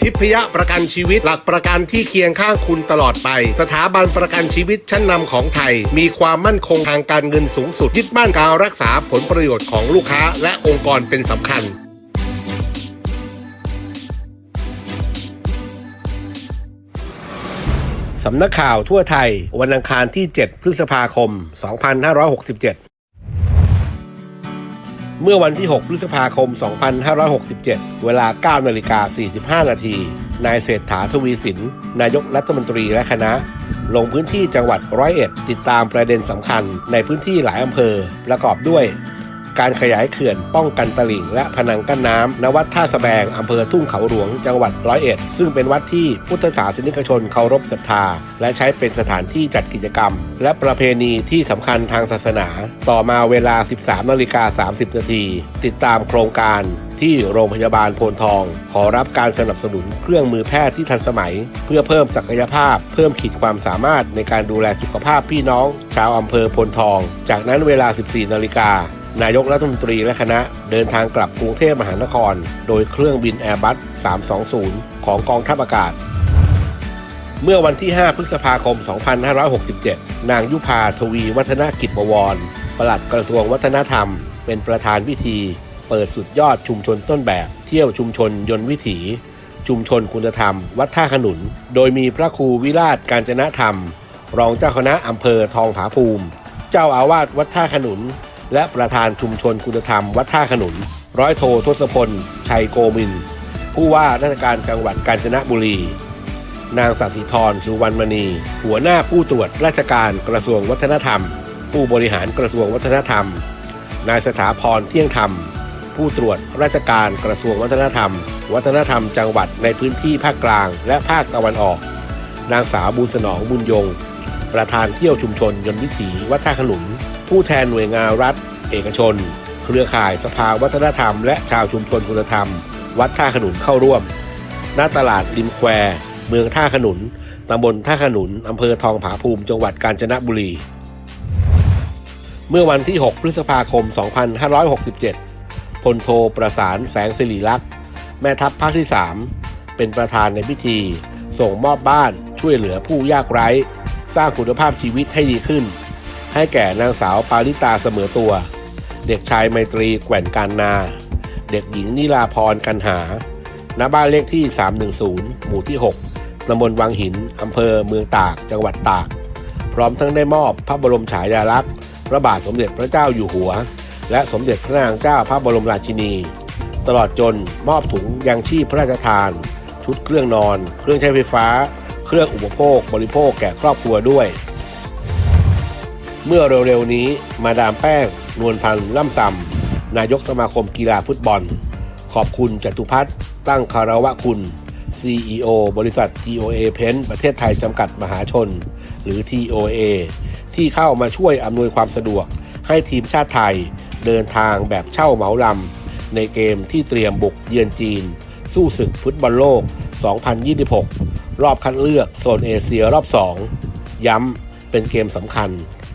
ทิพยประกันชีวิต หลักประกันที่เคียงข้างคุณตลอดไป สถาบันประกันชีวิตชั้นนำของไทย มีความมั่นคงทางการเงินสูงสุดยึดมั่นการรักษาผลประโยชน์ของลูกค้า และองค์กรเป็นสำคัญสำนักข่าวทั่วไทย วันอังคารที่ 7 พฤษภาคม 2567 เมื่อวันที่ 6 พฤษภาคม 2567 เวลา 9 นาฬิกา 45 นาที นายเศรษฐาทวีสิน นายกรัฐมนตรีและคณะ ลงพื้นที่จังหวัดร้อยเอ็ด ติดตามประเด็นสำคัญในพื้นที่หลายอำเภอ ประกอบด้วย การขยายเขื่อนป้องกันตลิ่ง และพนังกั้นน้ำณวัดท่าสแบงอำเภอทุ่งเขาหลวงจังหวัดร้อยเอ็ดซึ่งเป็นวัดที่พุทธศาสนิกชนเคารพศรัทธา และใช้เป็นสถานที่จัดกิจกรรม และประเพณีที่สำคัญทางศาสนา ต่อมาเวลา 13นาฬิกา30นาทีติดตามโครงการที่โรงพยาบาลโพนทอง ขอรับการสนับสนุนเครื่องมือแพทย์ที่ทันสมัย เพื่อเพิ่มศักยภาพ เพิ่มขีดความสามารถในการดูแลสุขภาพพี่น้อง ชาวอำเภอโพนทอง จากนั้นเวลา 14นาฬิกา นายกรัฐมนตรีและคณะเดินทางกลับกรุงเทพมหานคร โดยเครื่องบินแอร์บัส 320 ของกองทัพอากาศ เมื่อวันที่ 5 พฤษภาคม 2567 นางยุพาทวีวัฒนกิจบวร ปลัดกระทรวงวัฒนธรรม เป็นประธานพิธี เปิดสุดยอดชุมชนต้นแบบ เที่ยวชุมชนยนต์วิถี ชุมชนคุณธรรม วัดท่าขนุน โดยมีพระครูวิราชการจนะธรรม รองเจ้าคณะอำเภอทองผาภูมิ เจ้าอาวาสวัดท่าขนุน และประธานชุมชนคุณธรรมวัดท่าขนุน ร้อยโททศพล ชัยโกมิน ผู้ว่าราชการจังหวัดกาญจนบุรี นางสัสิธรสุวรรณมณี หัวหน้าผู้ตรวจราชการกระทรวงวัฒนธรรม ผู้บริหารกระทรวงวัฒนธรรม นายสถาพรเที่ยงธรรม ผู้ตรวจราชการกระทรวงวัฒนธรรม วัฒนธรรมจังหวัดในพื้นที่ภาคกลางและภาคตะวันออก นางสาวบุญสนองบุญยง ประธานเที่ยวชุมชนยนต์วิถีวัดท่าขนุน ผู้แทนหน่วยงานรัฐ เอกชน เครือข่ายสภาวัฒนธรรม และชาวชุมชนคุณธรรม วัดท่าขนุนเข้าร่วม หน้าตลาดริมแคว เมืองท่าขนุนตำบลท่าขนุนอำเภอทองผาภูมิจังหวัดกาญจนบุรี เมื่อวันที่ 6 พฤษภาคม 2567 พลโทประสานแสงสิริลักษณ์แม่ทัพภาคที่ 3 เป็นประธานในพิธี ส่งมอบบ้านช่วยเหลือผู้ยากไร้ สร้างคุณภาพชีวิตให้ดีขึ้น ให้แก่นางสาวปาริตาเสมอตัว เด็กชายไมตรีแกว่นการนา เด็กหญิงนิลาพรกันหา ณ บ้านเลขที่ 310 หมู่ที่ 6ตำบลวังหิน อำเภอเมืองตาก จังหวัดตาก พร้อมทั้งได้มอบพระบรมฉายาลักษณ์ พระบาทสมเด็จพระเจ้าอยู่หัว และสมเด็จพระนางเจ้าพระบรมราชินี ตลอดจนมอบถุงยังชีพพระราชทาน ชุดเครื่องนอน เครื่องใช้ไฟฟ้า เครื่องอุปโภคบริโภคแก่ครอบครัวด้วย เมื่อเร็วๆนี้มาดามแป้ง นวลพันธ์ล่ำซำนายกสมาคมกีฬาฟุตบอล ขอบคุณจตุพัฒน์ตั้งคารวะคุณ CEO บริษัท TOA Pen ประเทศไทยจำกัดมหาชน หรือ TOA ที่เข้ามาช่วยอำนวยความสะดวก ให้ทีมชาติไทยเดินทางแบบเช่าเหมาลำ ในเกมที่เตรียมบุกเยือนจีน สู้ศึกฟุตบอลโลก 2026 รอบคัดเลือกโซนเอเชียรอบ 2 ย้ำเป็นเกมสำคัญ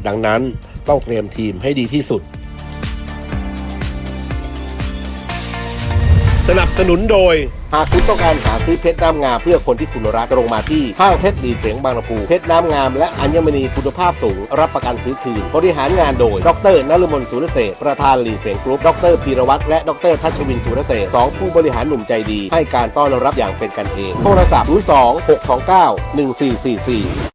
ดังนั้นต้องเตรียมทีมให้ดีที่สุด สนับสนุนโดย หากคุณต้องการหาซื้อเพชรน้ำงามเพื่อคนที่คุณรักตรงมาที่ห้างเพชรดีเสียงบางลำพูเพชรน้ำงามและอัญมณีคุณภาพสูง รับประกันซื้อคืน บริหารงานโดย ดรนฤมลสุรเสษประธานหลีเสียงกรุ๊ปดรพีรวัตรและดรทัชวินสุรเสษสองผู้บริหารหนุ่มใจดี ให้การต้อนรับอย่างเป็นกันเอง โทรศัพท์02 629 1444